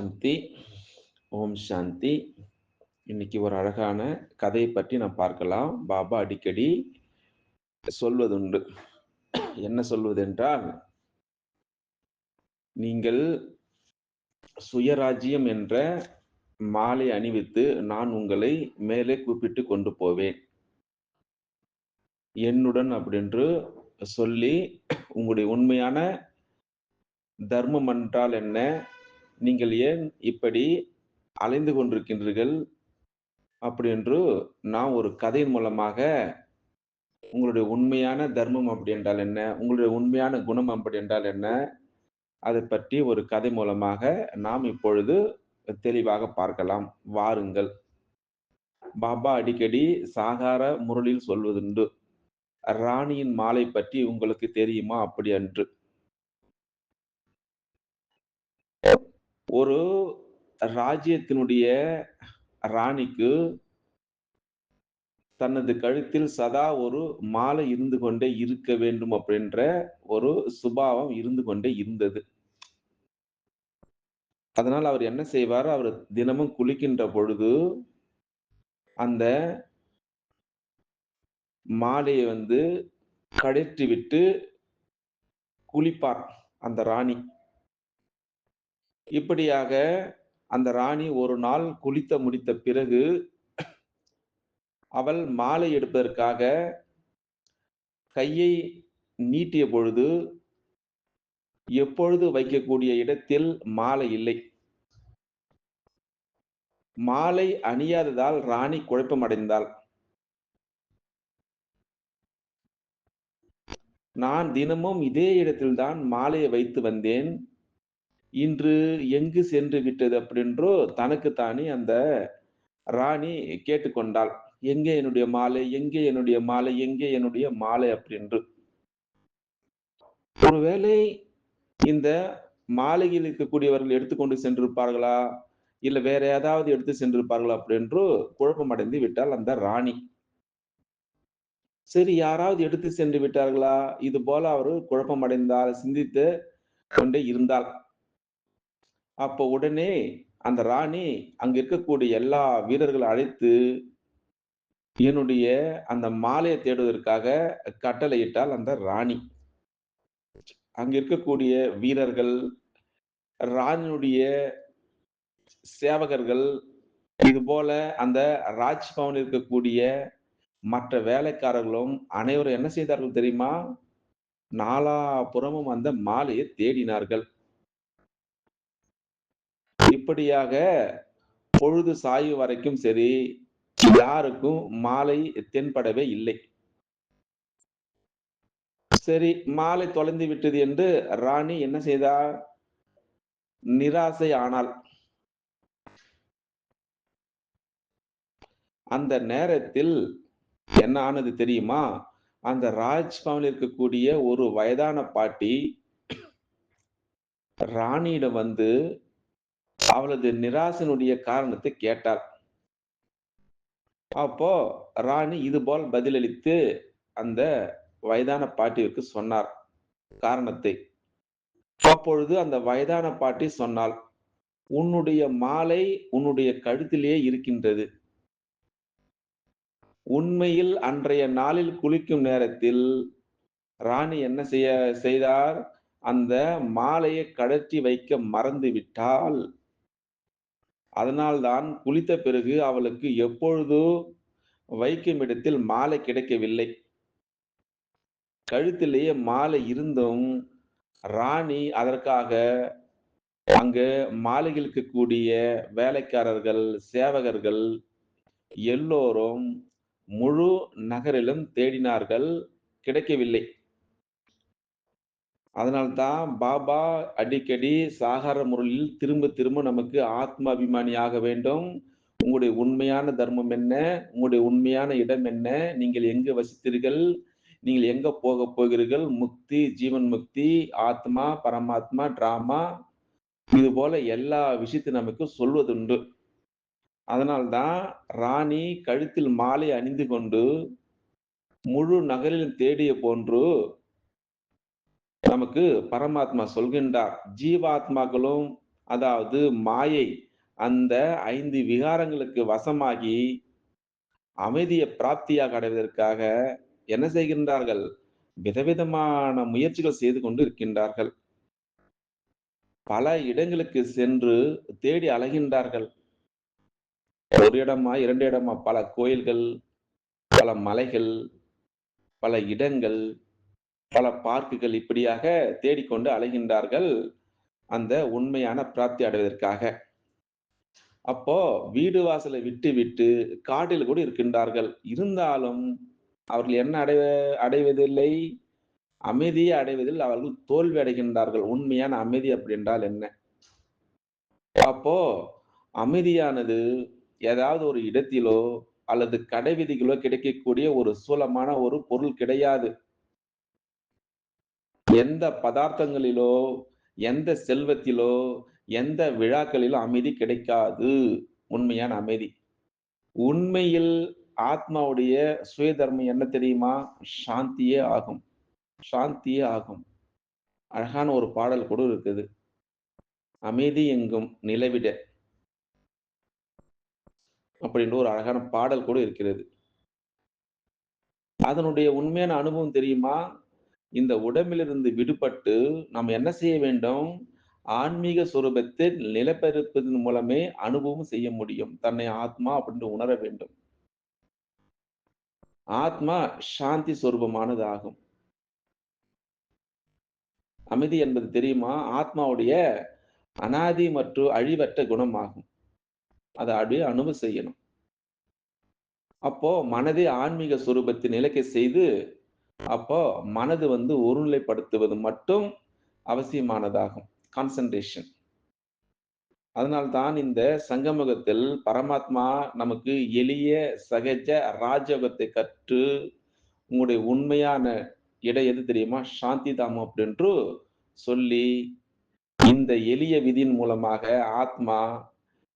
சாந்தி ஓம் சாந்தி. இன்னைக்கு ஒரு அழகான கதையை பற்றி நான் பார்க்கலாம். பாபா அடிக்கடி சொல்வதுண்டு. என்ன சொல்வதென்றால் நீங்கள் சுயராஜ்யம் என்ற மாலை அணிவித்து நான் உங்களை மேலே கூப்பிட்டு கொண்டு போவேன். என்னுடன் அப்படின்று சொல்லி உங்களுடைய உண்மையான தர்மம் என்றால் என்ன? நீங்கள் ஏன் இப்படி அலைந்து கொண்டிருக்கின்றீர்கள்? அப்படி என்று நான் ஒரு கதையின் மூலமாக உங்களுடைய உண்மையான தர்மம் அப்படி என்றால் என்ன? உங்களுடைய உண்மையான குணம் அப்படி என்றால் என்ன? அதை பற்றி ஒரு கதை மூலமாக நாம் இப்பொழுது தெளிவாக பார்க்கலாம். வாருங்கள். பாபா அடிக்கடி சாகார முரளில் சொல்வதுண்டு. ராணியின் மாலை பற்றி உங்களுக்கு தெரியுமா அப்படி அன்று ஒரு ராஜ்யத்தினுடைய ராணிக்கு தனது கழுத்தில் சதா ஒரு மாலை இருந்து கொண்டே இருக்க வேண்டும் அப்படின்ற ஒரு சுபாவம் இருந்து கொண்டே இருந்தது. அதனால் அவர் என்ன செய்வார்? அவர் தினமும் குளிக்கின்ற பொழுது அந்த மாலையை வந்து கழற்றி விட்டு குளிப்பார் அந்த ராணி. இப்படியாக அந்த ராணி ஒரு நாள் குளித்த முடித்த பிறகு அவள் மாலை எடுப்பதற்காக கையை நீட்டிய பொழுது எப்பொழுது வைக்கக்கூடிய இடத்தில் மாலை இல்லை. மாலை அணியாததால் ராணி குழப்பமடைந்தாள். நான் தினமும் இதே இடத்தில்தான் மாலையை வைத்து வந்தேன். இன்று எங்கு சென்று விட்டது அப்படின்றோ தனக்குத்தானே அந்த ராணி கேட்டுக்கொண்டாள். எங்கே என்னுடைய மாலை? எங்கே என்னுடைய மாலை? எங்கே என்னுடைய மாலை அப்படின்று. ஒருவேளை இந்த மாலையில் இருக்கக்கூடியவர்கள் எடுத்துக்கொண்டு சென்றிருப்பார்களா? இல்ல வேற ஏதாவது எடுத்து சென்றிருப்பார்களா அப்படின்று குழப்பமடைந்து விட்டால் அந்த ராணி. சரி யாராவது எடுத்து சென்று விட்டார்களா? இது போல அவர் குழப்பமடைந்தால் சிந்தித்து கொண்டே இருந்தால். அப்போ உடனே அந்த ராணி அங்க இருக்கக்கூடிய எல்லா வீரர்களை அழைத்து என்னுடைய அந்த மாலையை தேடுவதற்காக கட்டளையிட்டால் அந்த ராணி. அங்க இருக்கக்கூடிய வீரர்கள் ராணியுடைய சேவகர்கள் இது போல அந்த ராஜ்பவன் இருக்கக்கூடிய மற்ற வேலைக்காரர்களும் அனைவரும் என்ன செய்தார்கள் தெரியுமா? நாலா புறமும் அந்த மாலையை தேடினார்கள். இப்படியாக பொழுது சாய்வு வரைக்கும் சரி யாருக்கும் மாலை தென்படவே இல்லை. சரி மாலை தொலைந்து விட்டது என்று ராணி என்ன செய்தார் நிராசை ஆனாள். அந்த நேரத்தில் என்ன ஆனது தெரியுமா? அந்த ராஜ்பவனில் இருக்கக்கூடிய ஒரு வயதான பாட்டி ராணியிடம் வந்து அவளது நிராசனுடைய காரணத்தை கேட்டாள் அப்போ ராணி இது போல் பதிலளித்து அந்த வயதான பாட்டிற்கு சொன்னார். காரணத்தை. அப்பொழுது அந்த வயதான பாட்டி சொன்னாள் உன்னுடைய மாலை உன்னுடைய கழுத்திலே இருக்கின்றது. உண்மையில் அன்றைய நாளில் குளிக்கும் நேரத்தில் ராணி என்ன செய்ய செய்தார்? அந்த மாலையை கடற்றி வைக்க மறந்து விட்டால் அதனால்தான் குளித்த பிறகு அவளுக்கு எப்பொழுதோ வைக்கும் இடத்தில் மாலை கிடைக்கவில்லை. கழுத்திலேயே மாலை இருந்தும் ராணி அதற்காக அங்கு மாலைகளுக்கு கூடிய வேலைக்காரர்கள் சேவகர்கள் எல்லோரும் முழு நகரிலும் தேடினார்கள் கிடைக்கவில்லை. அதனால்தான் பாபா அடிக்கடி சாகார முறையில் திரும்ப திரும்ப நமக்கு ஆத்மாபிமானியாக வேண்டும். உங்களுடைய உண்மையான தர்மம் என்ன? உங்களுடைய உண்மையான இடம் என்ன? நீங்கள் எங்கு வசித்தீர்கள்? நீங்கள் எங்க போக போகிறீர்கள்? முக்தி ஜீவன் முக்தி ஆத்மா பரமாத்மா டிராமா இது போல எல்லா விஷயத்தையும் நமக்கு சொல்வதுண்டு. அதனால்தான் ராணி கழுத்தில் மாலை அணிந்து கொண்டு முழு நகரிலும் தேடிய போன்று நமக்கு பரமாத்மா சொல்கின்றார் ஜீவாத்மாக்களும் அதாவது மாயை அந்த ஐந்து விகாரங்களுக்கு வசமாகி அமைதியை பிராப்தியாக அடைவதற்காக என்ன செய்கின்றார்கள்? விதவிதமான முயற்சிகள் செய்து கொண்டு இருக்கின்றார்கள். பல இடங்களுக்கு சென்று தேடி அலைகின்றார்கள். ஒரு இடமா, இரண்டு இடமா பல கோயில்கள், பல மலைகள், பல இடங்கள், பல பார்க்குகள் இப்படியாக தேடிக்கொண்டு அலைகின்றார்கள். அந்த உண்மையான பிராப்தி அடைவதற்காக. அப்போ வீடு வாசலை விட்டு விட்டு காட்டில் கூட இருக்கின்றார்கள். இருந்தாலும் அவர்கள் என்ன அடைய அடைவதில்லை? அமைதியை அடைவதில் அவர்கள் தோல்வி அடைகின்றார்கள். உண்மையான அமைதி அப்படி என்றால் என்ன? அப்போ அமைதியானது ஏதாவது ஒரு இடத்திலோ அல்லது கடைவீதிகளோ கிடைக்கக்கூடிய ஒரு சூலமான ஒரு பொருள் கிடையாது. எந்த பதார்த்தங்களிலோ, எந்த செல்வத்திலோ, எந்த விழாக்களிலோ அமைதி கிடைக்காது. உண்மையான அமைதி. உண்மையில் ஆத்மாவுடைய சுயதர்மம் என்ன தெரியுமா? சாந்தியே ஆகும். சாந்தியே ஆகும். அழகான ஒரு பாடல் கூட இருக்குது. அமைதி எங்கும் நிலவிட. அப்படின்ற ஒரு அழகான பாடல் கூட இருக்கிறது. அதனுடைய உண்மையான அனுபவம் தெரியுமா? இந்த உடம்பிலிருந்து விடுபட்டு நாம் என்ன செய்ய வேண்டும்? ஆன்மீக சுரூபத்தை நிலப்பெருப்பதன் மூலமே அனுபவம் செய்ய முடியும். தன்னை ஆத்மா அப்படின்னு உணர வேண்டும். ஆத்மா சாந்தி சுரூபமானது ஆகும். அமைதி என்பது தெரியுமா? ஆத்மாவுடைய அனாதி மற்றும் அழிவற்ற குணமாகும். அதை அப்படியே அனுபவம் செய்யணும். அப்போ மனதை ஆன்மீக சொரூபத்தில் நிலைக்க செய்து, அப்போ மனது வந்து ஒருநிலைப்படுத்துவது மட்டும் அவசியமானதாகும். கான்சன்ட்ரேஷன். அதனால்தான் இந்த சங்கமுகத்தில் பரமாத்மா நமக்கு எளிய, சகஜ ராஜயோகத்தை கற்று, உங்களுடைய உண்மையான இடம் எது தெரியுமா? சாந்தி தாமம் அப்படின்று சொல்லி, இந்த எளிய விதியின் மூலமாக ஆத்மா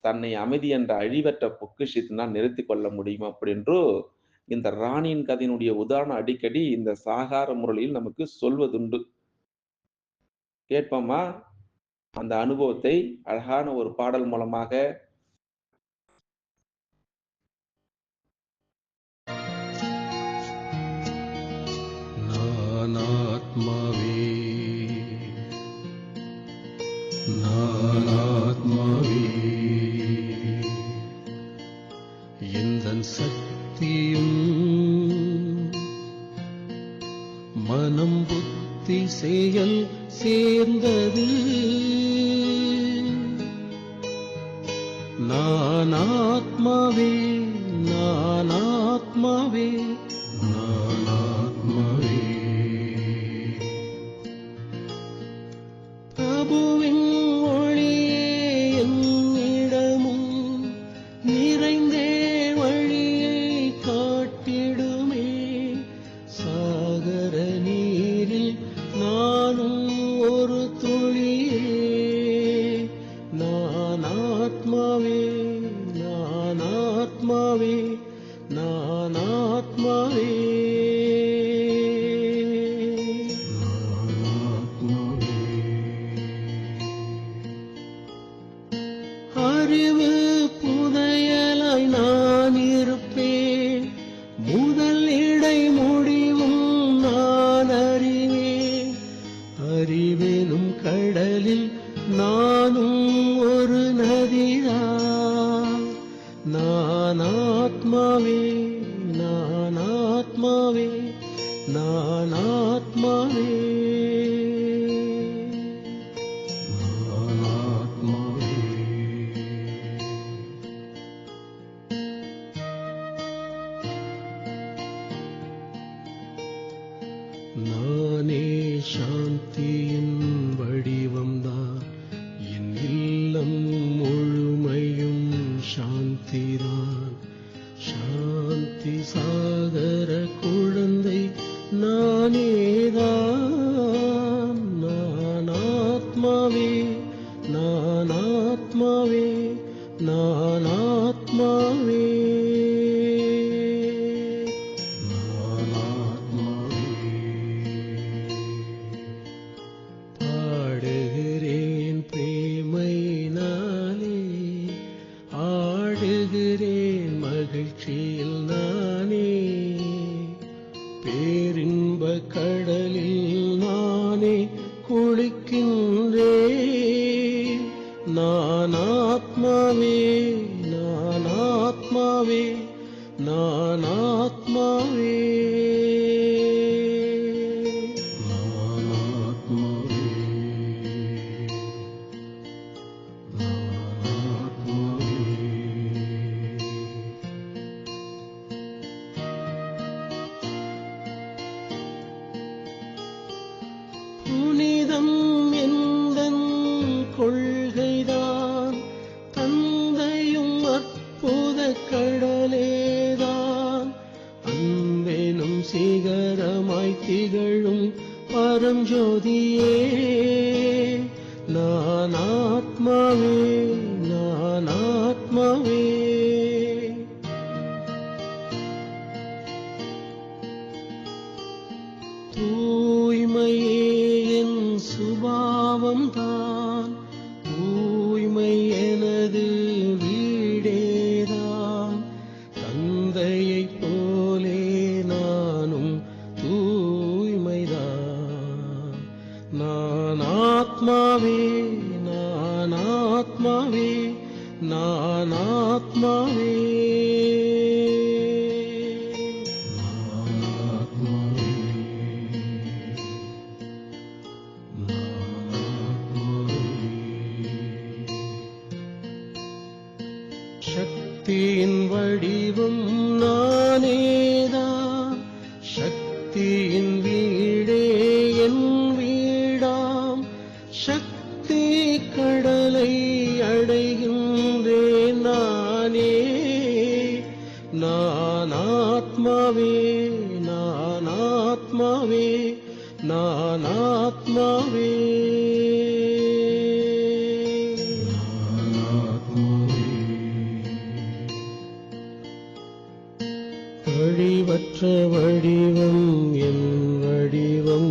தன்னை அமைதி என்ற அழிவற்ற பொக்கிஷத்தினால் நிறுத்தி கொள்ள முடியும் அப்படின்று, இந்த ராணியின் கதையினுடைய உதாரணம் அடிக்கடி இந்த சாகார முரளியில் நமக்கு சொல்வதுண்டு. கேட்போமா? அந்த அனுபவத்தை அழகான ஒரு பாடல் மூலமாக. நான் ஆத்மாவே நான் சக்தி எந்தன் சக்தியும் மனம் புத்தி செயல் சேர்ந்தது. நான் ஆத்மாவே நான் ஆத்மாவே நான் ஆத்மாவே நான் ஆத்மாவே ஜோதியே நான் ஆத்மாவே நான் ஆத்மாவே. தூய்மையே என் சுபாவம் தான் நான் ஆத்மாவே சக்தியின் வடிவம் நானேதான் சக்தியின் வீடே என் வீடாம். சக்தி கடலை ஆத்மாவே நான் ஆத்மாவே நான் ஆத்மாவே வழிவற்ற வடிவம் என் வடிவம்.